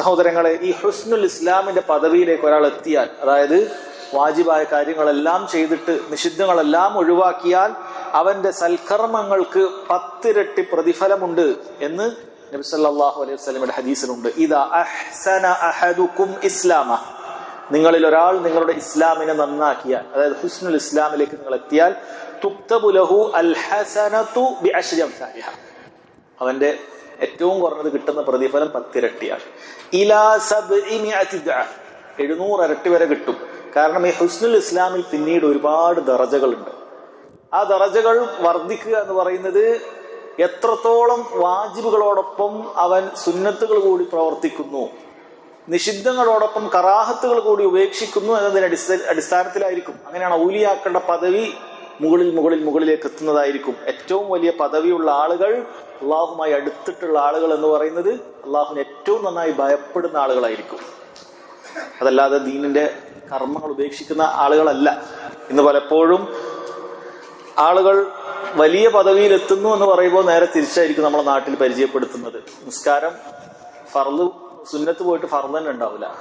സഹോദരങ്ങളെ ഈ ഹുസ്നുൽ ഇസ്ലാമിന്റെ പദവിയിലേക്ക് ഒരാൾ എത്തിയാൽ അതായത് വാജിബായ കാര്യങ്ങളെല്ലാം ചെയ്തിട്ട് നിഷിദ്ധങ്ങളെല്ലാം ഒഴിവാക്കിയാൽ അവന്റെ സൽക്കർമ്മങ്ങൾക്ക് പത്തിരട്ടി പ്രതിഫലമുണ്ട് എന്ന് നബി സല്ലല്ലാഹു അലൈഹി വസല്ലമയുടെ ഹദീസിലുണ്ട്. ഇതാ അഹ്സന അഹദുക്കും ഇസ്ലാമ. നിങ്ങളിൽ ഒരാൾ നിങ്ങളുടെ ഇസ്ലാമിനെ നന്നാക്കിയാൽ അതായത് ഹുസ്നുൽ ഇസ്ലാമിലേക്ക് നിങ്ങൾ എത്തിയാൽ തുക്തബുലഹു അൽ ഹസനതു ബിഅശ്രി അംസാലിഹ അവന്റെ ഏറ്റവും കുറഞ്ഞത് കിട്ടുന്ന പ്രതിഫലം പത്തിരട്ടിയാണ്. ഇലാ സബ്. എഴുന്നൂറ് ഇരട്ടി വരെ കിട്ടും. കാരണം ഈ ഹുസ്നുൽ ഇസ്ലാമിൽ പിന്നീട് ഒരുപാട് ദറജകളുണ്ട്. ആ ദറജകൾ വർദ്ധിക്കുക എന്ന് പറയുന്നത് എത്രത്തോളം വാജിബുകളോടൊപ്പം അവൻ സുന്നത്തുകൾ കൂടി പ്രവർത്തിക്കുന്നു നിഷിദ്ധങ്ങളോടൊപ്പം കറാഹത്തുകൾ കൂടി ഉപേക്ഷിക്കുന്നു എന്നതിന് അടിസ്ഥ- അടിസ്ഥാനത്തിലായിരിക്കും. അങ്ങനെയാണ് ഔലിയാക്കളുടെ പദവി മുകളിൽ മുകളിൽ മുകളിലേക്ക് എത്തുന്നതായിരിക്കും. ഏറ്റവും വലിയ പദവിയുള്ള ആളുകൾ അള്ളാഹുമായി അടുത്തിട്ടുള്ള ആളുകൾ എന്ന് പറയുന്നത് അള്ളാഹുവിന് ഏറ്റവും നന്നായി ഭയപ്പെടുന്ന ആളുകളായിരിക്കും. അതല്ലാതെ ദീനിന്റെ കർമ്മങ്ങൾ ഉപേക്ഷിക്കുന്ന ആളുകളല്ല. ഇന്ന് പലപ്പോഴും ആളുകൾ വലിയ പദവിയിൽ എത്തുന്നു എന്ന് പറയുമ്പോൾ നേരെ തിരിച്ചായിരിക്കും നമ്മളെ നാട്ടിൽ പരിചയപ്പെടുത്തുന്നത്. നിസ്കാരം ഫർദ് സുന്നത്ത് പോയിട്ട് ഫർദ് തന്നെ ഉണ്ടാവില്ല.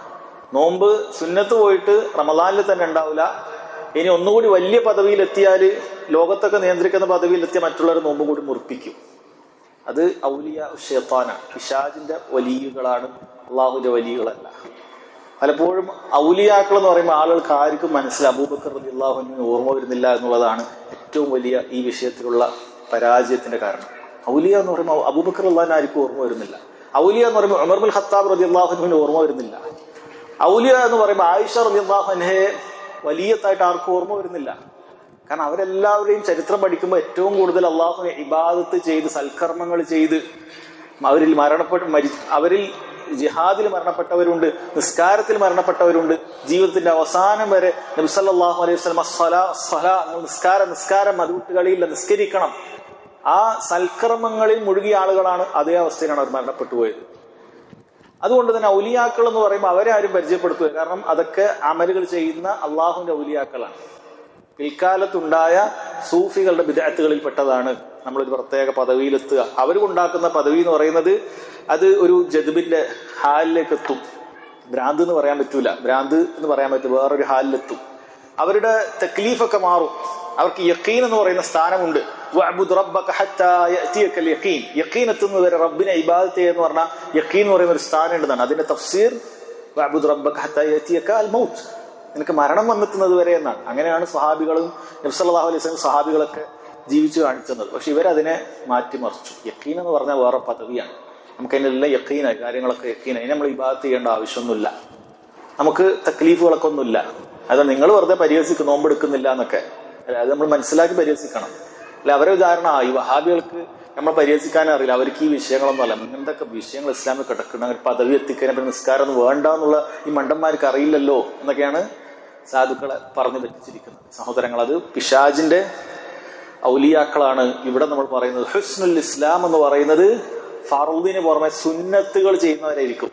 നോമ്പ് സുന്നത്ത് പോയിട്ട് റമദാനിൽ തന്നെ ഉണ്ടാവില്ല. ഇനി ഒന്നുകൂടി വലിയ പദവിയിൽ എത്തിയാൽ ലോകത്തൊക്കെ നിയന്ത്രിക്കുന്ന പദവിയിൽ എത്തിയ മറ്റുള്ളവർ നോമ്പ് കൂടി മുറിപ്പിക്കും. അത് ഔലിയ ഷെയ്ത്താന പിശാജിന്റെ വലിയകളാണ് അള്ളാഹുവിന്റെ വലിയകളല്ല. പലപ്പോഴും ഔലിയാക്കൾ എന്ന് പറയുമ്പോൾ ആളുകൾക്ക് ആർക്കും മനസ്സിൽ അബൂബക്കർ റതി അള്ളാഹുവിന് ഓർമ്മ വരുന്നില്ല എന്നുള്ളതാണ് ഏറ്റവും വലിയ ഈ വിഷയത്തിലുള്ള പരാജയത്തിന്റെ കാരണം. ഔലിയ എന്ന് പറയുമ്പോൾ അബൂബക്കർ അള്ളാഹിന് ആർക്കും ഓർമ്മ വരുന്നില്ല. ഔലിയ എന്ന് പറയുമ്പോൾ ഉമർബുൽ ഖത്താബ് റതി അള്ളാഹുനുവിന് ഓർമ്മ വരുന്നില്ല. ഔലിയ എന്ന് പറയുമ്പോൾ ആയിഷ റതി അള്ളാഹുനെ വലിയത്തായിട്ട് ആർക്കും ഓർമ്മ വരുന്നില്ല. കാരണം അവരെല്ലാവരുടെയും ചരിത്രം പഠിക്കുമ്പോൾ ഏറ്റവും കൂടുതൽ അള്ളാഹു ഇബാദത്ത് ചെയ്ത് സൽക്കർമ്മങ്ങൾ ചെയ്ത് അവരിൽ മരണപ്പെട്ട് മരി അവരിൽ ജിഹാദിൽ മരണപ്പെട്ടവരുണ്ട് നിസ്കാരത്തിൽ മരണപ്പെട്ടവരുണ്ട്. ജീവിതത്തിന്റെ അവസാനം വരെ നബ്സല്ലാഹു അലൈഹി വസ്ലം നിസ്കാരം നിസ്കാരം അത് നിസ്കരിക്കണം. ആ സൽക്കർമ്മങ്ങളിൽ മുഴുകിയ ആളുകളാണ് അതേ അവസ്ഥയിലാണ് അവർ മരണപ്പെട്ടു പോയത്. അതുകൊണ്ട് തന്നെ ഔലിയാക്കൾ എന്ന് പറയുമ്പോൾ അവരെ ആരും പരിചയപ്പെടുത്തുക കാരണം അതൊക്കെ അമലുകൾ ചെയ്യുന്ന അള്ളാഹുവിന്റെ ഔലിയാക്കളാണ്. പിൽക്കാലത്തുണ്ടായ സൂഫികളുടെ വിദഗ്ധകളിൽ പെട്ടതാണ് നമ്മളൊരു പ്രത്യേക പദവിയിലെത്തുക. അവരുണ്ടാക്കുന്ന പദവി എന്ന് പറയുന്നത് അത് ഒരു ജദുബിന്റെ ഹാലിലേക്ക് എത്തും ഭ്രാന്ത് എന്ന് പറയാൻ പറ്റൂല. ഭ്രാന്ത് എന്ന് പറയാൻ പറ്റും വേറൊരു ഹാലിലെത്തും. അവരുടെ തക്ലീഫൊക്കെ മാറും. അവർക്ക് യക്കീൻ എന്ന് പറയുന്ന സ്ഥാനമുണ്ട്. എത്തുന്നവരെ റബ്ബിനെ ഇബാദത്തെ എന്ന് പറഞ്ഞാൽ യക്കീൻ എന്ന് പറയുന്ന ഒരു സ്ഥാനം ഉണ്ടെന്നാണ് അതിന്റെ തഫ്സീർ വഅ്ബുദ് റബ്ബക അൽ മൗത്ത്. നിനക്ക് മരണം വന്നെത്തുന്നത് വരെ എന്നാണ്. അങ്ങനെയാണ് സ്വഹാബികളും നബ്സല്ലാഹു അലൈഹി സ്വലം സ്വഹാബികളൊക്കെ ജീവിച്ചു കാണിച്ചത്. പക്ഷെ ഇവരതിനെ മാറ്റിമറിച്ചു. യക്കീൻ എന്ന് പറഞ്ഞാൽ വേറെ പദവിയാണ്. നമുക്ക് അതിനെല്ലാം യക്കീനായി കാര്യങ്ങളൊക്കെ യക്കീനായി. നമ്മൾ ഇബാദത്ത് ചെയ്യേണ്ട ആവശ്യമൊന്നുമില്ല. നമുക്ക് തക്ലീഫുകളൊക്കെ ഒന്നുമില്ല. അത് നിങ്ങൾ വെറുതെ പരിഹസിക്കും നോമ്പെടുക്കുന്നില്ല എന്നൊക്കെ. അല്ല അത് നമ്മൾ മനസ്സിലാക്കി പരിഹസിക്കണം. അല്ല അവരെ ഉദാഹരണം ഈ വഹാബികൾക്ക് നമ്മൾ പരിഹസിക്കാൻ അറിയില്ല. അവർക്ക് ഈ വിഷയങ്ങളൊന്നും അല്ല ഇങ്ങനത്തെ വിഷയങ്ങൾ ഇസ്ലാമിൽ കിടക്കുന്ന പദവി എത്തിക്കാൻ പിന്നെ നിസ്കാരം ഒന്നും വേണ്ട എന്നുള്ള ഈ മണ്ടന്മാർക്ക് അറിയില്ലല്ലോ എന്നൊക്കെയാണ് സാധുക്കളെ പറഞ്ഞു പറ്റിച്ചിരിക്കുന്നത് സഹോദരങ്ങൾ അത് പിശാജിന്റെ ഔലിയാക്കളാണ്. ഇവിടെ നമ്മൾ പറയുന്നത് ഹുസ്നുൽ ഇസ്ലാം എന്ന് പറയുന്നത് ഫറുദിന് പുറമെ സുന്നത്തുകൾ ചെയ്യുന്നവരായിരിക്കും.